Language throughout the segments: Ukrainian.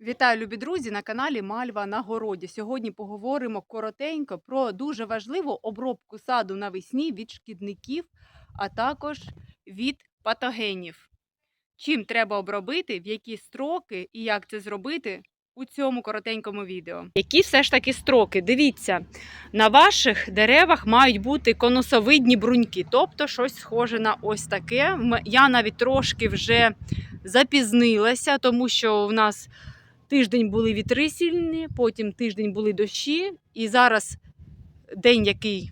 Вітаю, любі друзі, на каналі Мальва на городі. Сьогодні поговоримо коротенько про дуже важливу обробку саду навесні від шкідників, а також від патогенів. Чим треба обробити, в які строки і як це зробити у цьому коротенькому відео. Які все ж таки строки? Дивіться, на ваших деревах мають бути конусовидні бруньки, тобто щось схоже на ось таке. Я навіть трошки вже запізнилася, тому що в нас тиждень були вітри сильні, потім тиждень були дощі, і зараз день, який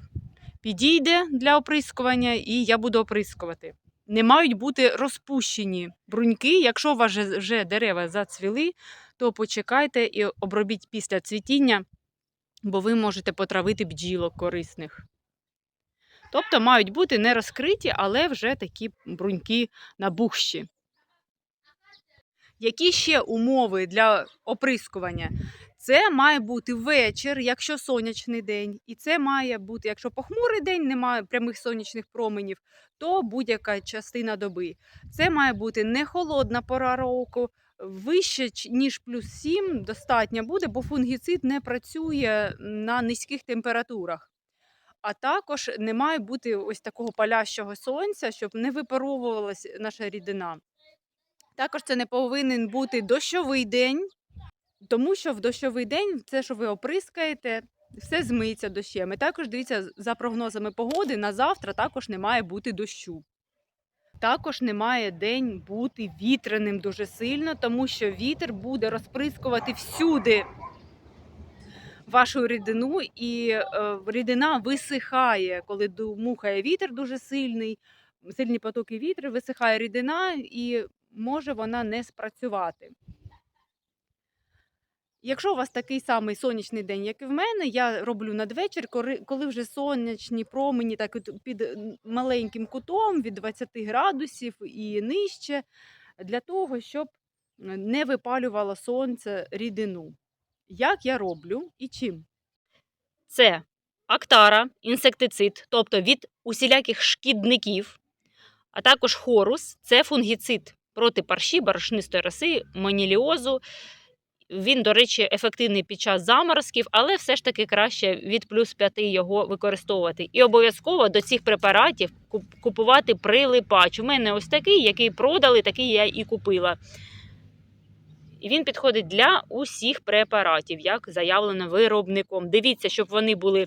підійде для оприскування, і я буду оприскувати. Не мають бути розпущені бруньки. Якщо у вас вже- дерева зацвіли, то почекайте і обробіть після цвітіння, бо ви можете потравити бджілок корисних. Тобто мають бути не розкриті, але вже такі бруньки набухші. Які ще умови для оприскування? Це має бути вечір, якщо сонячний день, і це має бути, якщо похмурий день, немає прямих сонячних променів, то будь-яка частина доби. Це має бути не холодна пора року, вище ніж плюс 7 достатньо буде, бо фунгіцид не працює на низьких температурах. А також не має бути ось такого палящого сонця, щоб не випаровувалася наша рідина. Також це не повинен бути дощовий день, тому що в дощовий день це, що ви оприскаєте, все змиється дощем. І також дивіться, за прогнозами погоди, на завтра також не має бути дощу. Також не має день бути вітряним дуже сильно, тому що вітер буде розприскувати всюди вашу рідину, і е, рідина висихає, коли дмухає вітер дуже сильний, сильні потоки вітру, висихає рідина і може вона не спрацювати. Якщо у вас такий самий сонячний день, як і в мене, я роблю надвечір, коли вже сонячні промені так під маленьким кутом від 20 градусів і нижче, для того, щоб не випалювало сонце рідину. Як я роблю і чим? Це актара, інсектицид, тобто від усіляких шкідників, а також хорус це фунгіцид проти парші, борошнистої роси, моніліозу. Він, до речі, ефективний під час заморозків, але все ж таки краще від плюс 5 його використовувати. І обов'язково до цих препаратів купувати прилипач. У мене ось такий, який продали, такий я і купила. І він підходить для усіх препаратів, як заявлено виробником. Дивіться, щоб вони були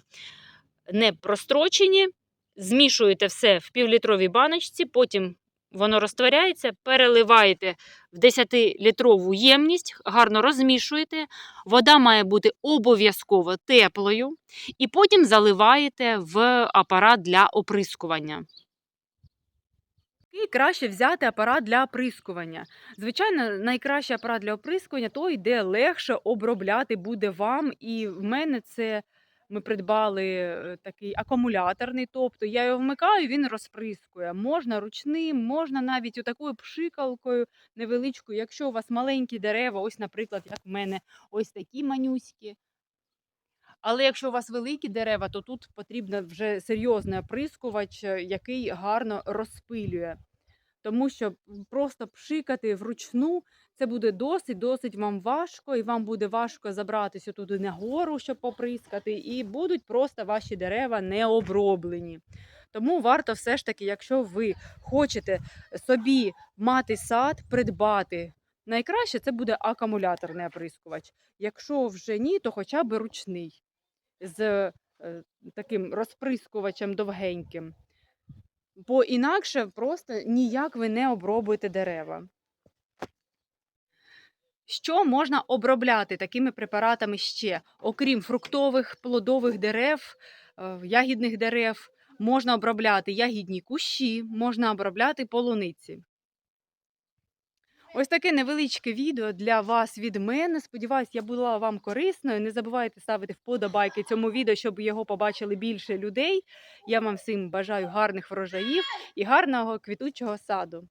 не прострочені. Змішуєте все в півлітровій баночці, потім воно розтворяється, переливаєте в 10-літрову ємність, гарно розмішуєте. Вода має бути обов'язково теплою, і потім заливаєте в апарат для оприскування. І краще взяти апарат для оприскування. Звичайно, найкращий апарат для оприскування той, де легше обробляти буде вам. І в мене це ми придбали е, такий акумуляторний, тобто я його вмикаю, він розприскує. Можна ручним, можна навіть отакою пшикалкою невеличкою. Якщо у вас маленькі дерева, ось, наприклад, як в мене, ось такі манюські. Але якщо у вас великі дерева, то тут потрібен вже серйозний оприскувач, е, який гарно розпилює. Тому що просто пшикати вручну це буде досить досить вам важко, і вам буде важко забратися туди нагору, щоб поприскати, і будуть просто ваші дерева не оброблені. Тому варто все ж таки, якщо ви хочете собі мати сад, придбати. Найкраще це буде акумуляторний оприскувач. Якщо вже ні, то хоча б ручний з е, таким розприскувачем довгеньким. Бо інакше просто ніяк ви не обробуєте дерева. Що можна обробляти такими препаратами ще? Окрім фруктових, плодових дерев, е, ягідних дерев, можна обробляти ягідні кущі, можна обробляти полуниці. Ось таке невеличке відео для вас від мене. Сподіваюсь, я була вам корисною. Не забувайте ставити вподобайки цьому відео, щоб його побачили більше людей. Я вам всім бажаю гарних врожаїв і гарного квітучого саду.